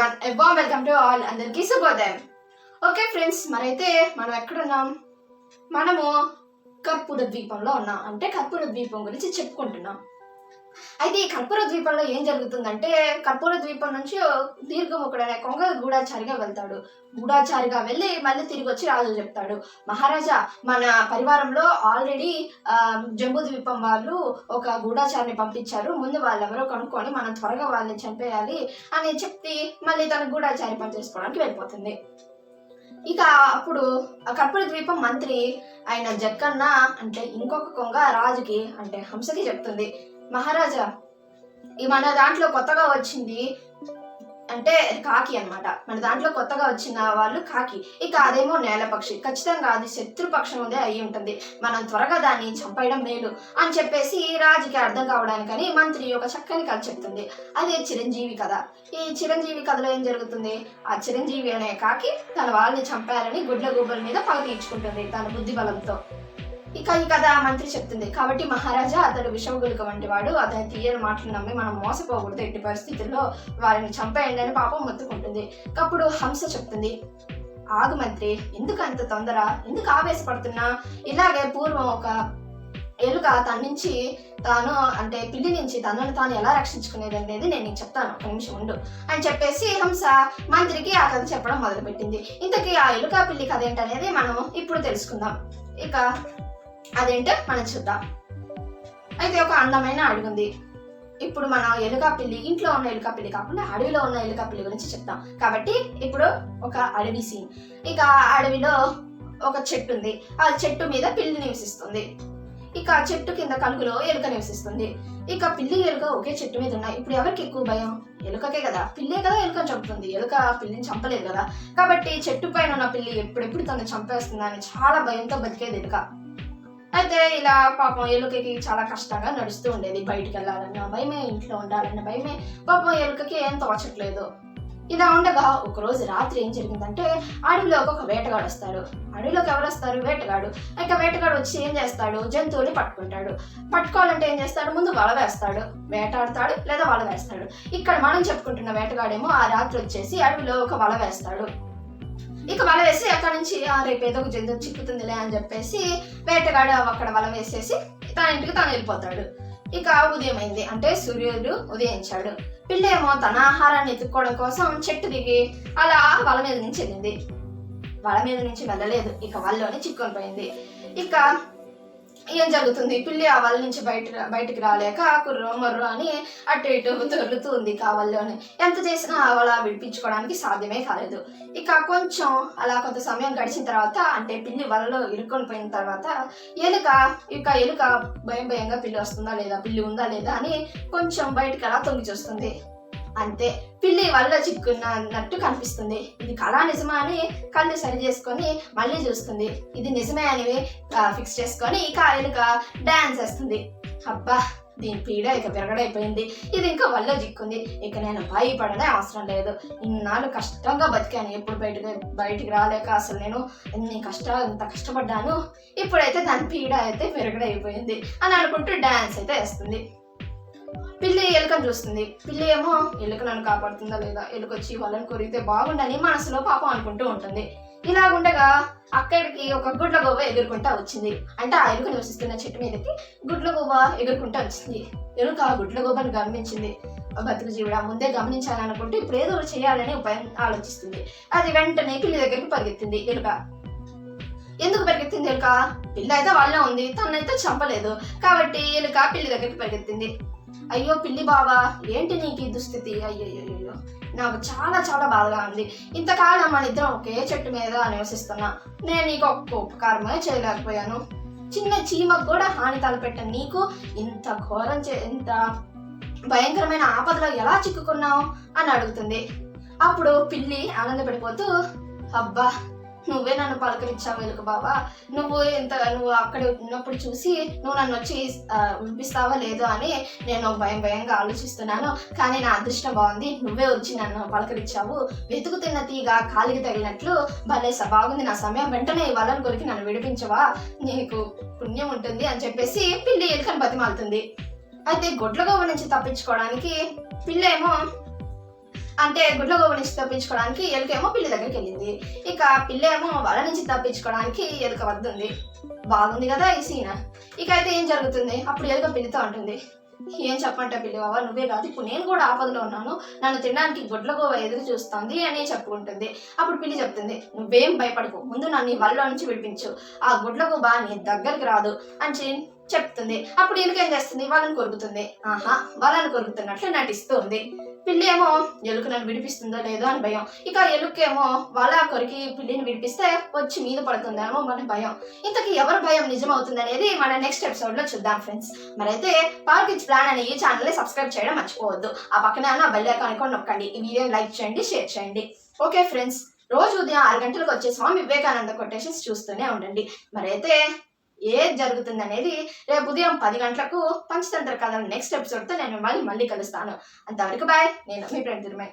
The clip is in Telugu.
ఎవ్రీవన్ ఎవ్వా వెల్కమ్ టు ఆల్ అందరికీ శుభోదయం. ఓకే ఫ్రెండ్స్ మరైతే మనం ఎక్కడున్నాం? మనము కర్పూర ద్వీపంలో ఉన్నాం. అంటే కర్పూర ద్వీపం గురించి చెప్పుకుంటున్నాం. అయితే ఈ కర్పూర ద్వీపంలో ఏం జరుగుతుందంటే కర్పూర ద్వీపం నుంచి దీర్ఘముఖుడనే కొంగ గూఢాచారిగా వెళ్తాడు. గూఢాచారిగా వెళ్ళి మళ్ళీ తిరిగి వచ్చి రాజు చెప్తాడు. మహారాజా మన పరివారంలో ఆల్రెడీ జంబూ ద్వీపం వాళ్ళు ఒక గూఢాచారిని పంపించారు. ముందు వాళ్ళెవరో కనుక్కొని మనం త్వరగా వాళ్ళని చంపేయాలి అని చెప్పి మళ్ళీ తన గూఢాచారి పని చేసుకోవడానికి వెళ్ళిపోతుంది. ఇక అప్పుడు కర్పూర ద్వీపం మంత్రి ఆయన జక్కన్న అంటే ఇంకొక కొంగ రాజుకి అంటే హంసకి చెప్తుంది. మహారాజా ఈ మన దాంట్లో కొత్తగా వచ్చింది అంటే కాకి అన్నమాట. మన దాంట్లో కొత్తగా వచ్చిన వాళ్ళు కాకి. ఇక అదేమో నేలపక్షి ఖచ్చితంగా అది శత్రుపక్షం ఉందే అయి ఉంటుంది. మనం త్వరగా దాన్ని చంపేయడం మేలు అని చెప్పేసి రాజుకి అర్థం కావడానికని మంత్రి ఒక చక్కని కథ చెప్తుంది. అదే చిరంజీవి కథ. ఈ చిరంజీవి కథలో ఏం జరుగుతుంది? ఆ చిరంజీవి అనే కాకి తన వాళ్ళని చంపారని గుడ్ల గూబల మీద పగ తీర్చుకుంటుంది తన బుద్ధి బలంతో ఇక ఈ కథ మంత్రి చెప్తుంది. కాబట్టి మహారాజా అతడు విషవగులిక వంటి వాడు. అతని తీయని మాటలు నమ్మి మనం మోసపోకూడదు. ఎట్టి పరిస్థితుల్లో వారిని చంపేయండి అని పాపం మొత్తుకుంటుంది. అప్పుడు హంస చెప్తుంది. ఆగు మంత్రి ఎందుకు అంత తొందర? ఎందుకు ఆవేశపడుతున్నా? ఇలాగే పూర్వం ఒక ఎలుక తన నుంచి తాను అంటే పిల్లి నుంచి తనను తాను ఎలా రక్షించుకునేది అనేది నేను నీకు చెప్తాను. ఒక నిమిషం ఉండు. అని చెప్పేసి హంస మంత్రికి ఆ కథ చెప్పడం మొదలుపెట్టింది. ఇంతకీ ఆ ఎలుక పిల్లి కథ ఏంటనేది మనం ఇప్పుడు తెలుసుకుందాం. ఇక అదేంటో మనం చూద్దాం. అయితే ఒక అందమైన అడుగుంది ఇప్పుడు మనం ఎలుక పిల్లి ఇంట్లో ఉన్న ఎలుక పిల్లి కాకుండా అడవిలో ఉన్న ఎలుక పిల్లి గురించి చెప్తాం. కాబట్టి ఇప్పుడు ఒక అడవి సీన్ ఇక ఆ అడవిలో ఒక చెట్టు ఉంది. ఆ చెట్టు మీద పిల్లి నివసిస్తుంది. ఇక చెట్టు కింద కలుగులో ఎలుక నివసిస్తుంది. ఇక పిల్లి ఎలుక ఒకే చెట్టు మీద ఉన్నాయి. ఇప్పుడు ఎవరికి ఎక్కువ భయం? ఎలుకకే కదా. పిల్లే కదా ఎలుకను చంపుతుంది. ఎలుక పిల్లిని చంపలేదు కదా. కాబట్టి చెట్టు పైన ఉన్న పిల్లి ఎప్పుడెప్పుడు తను చంపేస్తుందని చాలా భయంతో బతికేది ఎలుక. అయితే ఇలా పాపం ఎలుకకి చాలా కష్టంగా నడుస్తూ ఉండేది. బయటికి వెళ్ళాలన్న భయమే ఇంట్లో ఉండాలన్న భయమే. పాపం ఎలుకకి ఏం తోచట్లేదు. ఇలా ఉండగా ఒకరోజు రాత్రి ఏం జరిగిందంటే అడవిలోకి ఒక వేటగాడు వస్తాడు. అడవిలోకి ఎవరు వస్తారు? వేటగాడు. ఇంకా వేటగాడు వచ్చి ఏం చేస్తాడు? జంతువుని పట్టుకుంటాడు. పట్టుకోవాలంటే ఏం చేస్తాడు? ముందు వల వేస్తాడు. వేటాడతాడు లేదా వల వేస్తాడు. ఇక్కడ మనం చెప్పుకుంటున్న వేటగాడేమో ఆ రాత్రి వచ్చేసి అడవిలో ఒక వల వేస్తాడు. ఇక వల వేసి అక్కడ నుంచి "ఆ, రేపు ఏదో ఒక జంతువు చిక్కుతుందిలే అని చెప్పేసి వేటగాడు అక్కడ వల వేసేసి తన ఇంటికి తను వెళ్ళిపోతాడు. ఇక ఉదయం అయింది అంటే సూర్యుడు ఉదయించాడు. పిల్లేమో తన ఆహారాన్ని ఎత్తుక్కోవడం కోసం చెట్టు దిగి అలా వల మీద నుంచి వెళ్ళింది. వల మీద నుంచి వెళ్ళలేదు. ఇక వలలోనే చిక్కుని పోయింది ఇక ఏం జరుగుతుంది? పిల్లి ఆ వల నుంచి బయట బయటికి రాలేక కుర్రో మర్రు అని అటు ఇటు దొరుకుతూ ఉంది ఎంత చేసినా ఆ వల విడిపించుకోవడానికి సాధ్యమే కాలేదు. ఇక కొంచెం అలా కొంత సమయం గడిచిన తర్వాత అంటే పిల్లి వలలో ఇరుక్కొని పోయిన తర్వాత ఎలుక ఇక ఎలుక భయం భయంగా పిల్లి వస్తుందా లేదా పిల్లి ఉందా లేదా అని కొంచెం బయటకు అలా తొంగి చూస్తుంది. అంతే. పిల్లి వల్ల చిక్కున్నట్టు కనిపిస్తుంది. ఇది కళా నిజమా అని కళ్ళు సరి చేసుకొని మళ్ళీ చూస్తుంది. ఇది నిజమే అని ఫిక్స్ చేసుకొని ఇక ఆ ఎలుక వేస్తుంది. అబ్బా దీని పీడ ఇక విరగడైపోయింది. ఇది ఇంకా వల్ల చిక్కుంది. ఇక నేను భయపడనే అవసరం లేదు. ఇన్నాళ్ళు కష్టంగా బతికాను. ఎప్పుడు బయటకు బయటికి రాలేక అసలు నేను ఎన్ని కష్టాలు ఎంత కష్టపడ్డాను. ఇప్పుడైతే దాని పీడ అయితే విరగడైపోయింది అని అనుకుంటూ డ్యాన్స్ అయితే వేస్తుంది. పిల్లి ఎలుకను చూస్తుంది. పిల్లి ఏమో ఎలుక నన్ను కాపాడుతుందా లేదా? ఎలుక వచ్చి వాళ్ళని కొరిగితే బాగుండని మనసులో పాపం అనుకుంటూ ఉంటుంది. ఇలా ఉండగా అక్కడికి ఒక గుడ్ల గోవ ఎగురుకుంటా వచ్చింది. అంటే ఆ ఎలుక నివసిస్తున్న చెట్టు మీదకి గుడ్ల గోవ ఎగురుకుంటా వచ్చింది. ఎలుక ఆ గుడ్ల గోవను గమనించింది బతుకు జీవుడా ముందే గమనించాలనుకుంటూ ఇప్పుడు ఏదో ఒకటి చేయాలని ఉపాయం ఆలోచిస్తుంది. అది వెంటనే పిల్లి దగ్గరికి పరిగెత్తింది. ఎలుక ఎందుకు పరిగెత్తింది ఎలుక? పిల్ల అయితే వాళ్ళ ఉంది. తనైతే చంపలేదు. కాబట్టి ఎలుక పిల్లి దగ్గరికి పరిగెత్తింది. అయ్యో పిల్లి బాబా ఏంటి నీకు ఈ దుస్థితి? అయ్యో నాకు చాలా చాలా బాధగా ఉంది. ఇంతకాలం మన ఇద్దరం ఒకే చెట్టు మీద నివసిస్తున్నా. నేను నీకు ఒక్క ఉపకారమే చేయలేకపోయాను. చిన్న చీమకు కూడా హాని తలపెట్ట నీకు ఇంత ఘోరం చే ఇంత భయంకరమైన ఆపదలో ఎలా చిక్కుకున్నావు? అని అడుగుతుంది. అప్పుడు పిల్లి ఆనందపడిపోతూ అబ్బా నువ్వే నన్ను పలకరించావు ఎలుక బాబా నువ్వు ఇంత నువ్వు అక్కడ ఉన్నప్పుడు చూసి నువ్వు నన్ను వచ్చి వినిపిస్తావా లేదో అని నేను భయం భయంగా ఆలోచిస్తున్నాను. కానీ నా అదృష్టం బాగుంది. నువ్వే వచ్చి నన్ను పలకరించావు. వెతుకుతున్న తీగ కాలికి తగిలినట్లు భలే బాగుంది నా సమయం. వెంటనే ఈ వలను కొరికి నన్ను విడిపించవా? నీకు పుణ్యం ఉంటుంది అని చెప్పేసి పిల్లి ఎలుకను బతిమాలుతుంది. అయితే గొడ్లగోవ నుంచి తప్పించుకోవడానికి పిల్లేమో అంటే గుడ్ల గోవు నుంచి తప్పించుకోవడానికి ఎలుకేమో పిల్లి దగ్గరికి వెళ్ళింది. ఇక పిల్ల ఏమో వల నుంచి తప్పించుకోవడానికి ఎలుక వద్దుంది. బాగుంది కదా ఈ సీన్ ఇక అయితే ఏం జరుగుతుంది? అప్పుడు ఎలుక పిల్లితో ఉంటుంది ఏం చెప్పంట పిల్లి బాబా నువ్వే కాదు ఇప్పుడు నేను కూడా ఆపదలో ఉన్నాను. నన్ను తినడానికి గుడ్ల గోవ ఎదురు చూస్తుంది అని చెప్పుకుంటుంది. అప్పుడు పిల్లి చెప్తుంది నువ్వేం భయపడకు. ముందు నన్ను వల్ల నుంచి విడిపించు. ఆ గుడ్ల గోబ నీ దగ్గరికి రాదు అని చెప్తుంది. అప్పుడు ఎలుక ఏం చేస్తుంది? వాళ్ళని కొరుకుతుంది. ఆహా వాళ్ళని కొరుకుతున్నట్లు నటిస్తుంది. పిల్లేమో ఎలుక నన్ను విడిపిస్తుందో లేదో అని భయం. ఇక ఎలుకేమో వాళ్ళ కొరికి పిల్లిని విడిపిస్తే వచ్చి మీద పడుతుందేమో మన భయం. ఇంతకీ ఎవరి భయం నిజమవుతుంది అనేది మన నెక్స్ట్ ఎపిసోడ్లో చూద్దాం ఫ్రెండ్స్ మరైతే పార్కిచ్ ప్లాన్ అనే ఈ ఛానల్ని సబ్స్క్రైబ్ చేయడం మర్చిపోవద్దు. ఆ పక్కనే ఉన్న బెల్ ఐకాన్ కూడా నొక్కండి ఈ వీడియో లైక్ చేయండి షేర్ చేయండి. ఓకే ఫ్రెండ్స్ రోజు ఉదయం ఆరు గంటలకు వచ్చే స్వామి వివేకానంద కొటేషన్స్ చూస్తూనే ఉండండి. మరైతే ఏది జరుగుతుంది అనేది రేపు ఉదయం పది గంటలకు పంచతంత్ర కథ నెక్స్ట్ ఎపిసోడ్తో నేను మళ్ళీ మళ్ళీ కలుస్తాను. అంతవరకు బాయ్ నేను మీ ఫ్రెండ్ తిరుమై.